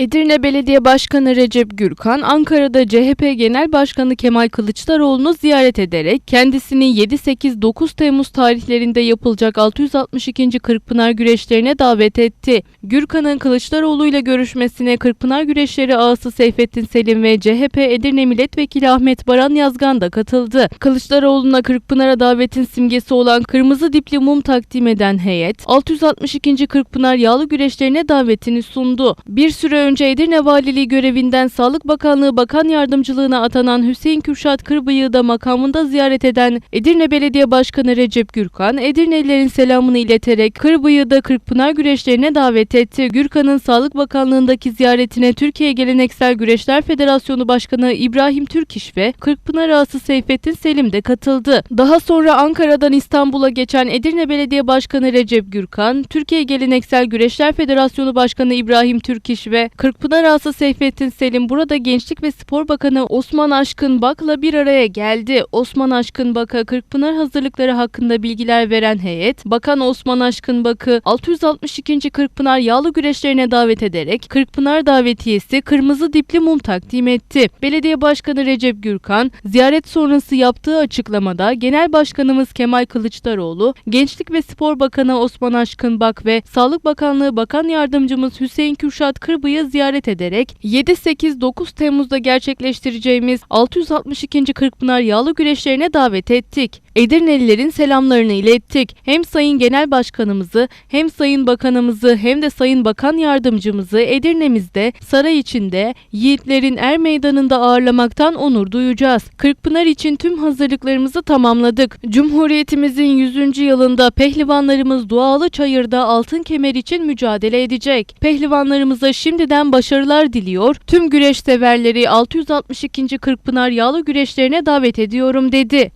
Edirne Belediye Başkanı Recep Gürkan, Ankara'da CHP Genel Başkanı Kemal Kılıçdaroğlu'nu ziyaret ederek kendisini 7-8-9 Temmuz tarihlerinde yapılacak 662. Kırkpınar güreşlerine davet etti. Gürkan'ın Kılıçdaroğlu ile görüşmesine Kırkpınar Güreşleri ağası Seyfettin Selim ve CHP Edirne Milletvekili Ahmet Baran Yazgan da katıldı. Kılıçdaroğlu'na Kırkpınar'a davetin simgesi olan kırmızı dipli mum takdim eden heyet, 662. Kırkpınar yağlı güreşlerine davetini sundu. Bir süre önce Edirne Valiliği görevinden Sağlık Bakanlığı Bakan Yardımcılığına atanan Hüseyin Kürşat Kırbıyık'ı da makamında ziyaret eden Edirne Belediye Başkanı Recep Gürkan, Edirnelilerin selamını ileterek Kırbıyık'ı da Kırkpınar güreşlerine davet etti. Gürkan'ın Sağlık Bakanlığı'ndaki ziyaretine Türkiye Geleneksel Güreşler Federasyonu Başkanı İbrahim Türkiş ve Kırkpınar ağası Seyfettin Selim de katıldı. Daha sonra Ankara'dan İstanbul'a geçen Edirne Belediye Başkanı Recep Gürkan, Türkiye Geleneksel Güreşler Federasyonu Başkanı İbrahim Türkiş ve Kırkpınar ağası Seyfettin Selim burada Gençlik ve Spor Bakanı Osman Aşkın Bak'la bir araya geldi. Osman Aşkın Bak'a Kırkpınar hazırlıkları hakkında bilgiler veren heyet, Bakan Osman Aşkın Bak'ı 662. Kırkpınar yağlı güreşlerine davet ederek Kırkpınar davetiyesi kırmızı dipli mum takdim etti. Belediye Başkanı Recep Gürkan, ziyaret sonrası yaptığı açıklamada Genel Başkanımız Kemal Kılıçdaroğlu, Gençlik ve Spor Bakanı Osman Aşkın Bak ve Sağlık Bakanlığı Bakan Yardımcımız Hüseyin Kürşat Kırbıyı ziyaret ederek 7-8-9 Temmuz'da gerçekleştireceğimiz 662. Kırkpınar yağlı güreşlerine davet ettik. Edirnelilerin selamlarını ilettik. Hem Sayın Genel Başkanımızı hem Sayın Bakanımızı hem de Sayın Bakan Yardımcımızı Edirne'mizde saray içinde yiğitlerin er meydanında ağırlamaktan onur duyacağız. Kırkpınar için tüm hazırlıklarımızı tamamladık. Cumhuriyetimizin 100. yılında pehlivanlarımız Dualı Çayır'da altın kemer için mücadele edecek. Pehlivanlarımıza şimdiden başarılar diliyor. Tüm güreş severleri 662. Kırkpınar yağlı güreşlerine davet ediyorum dedi.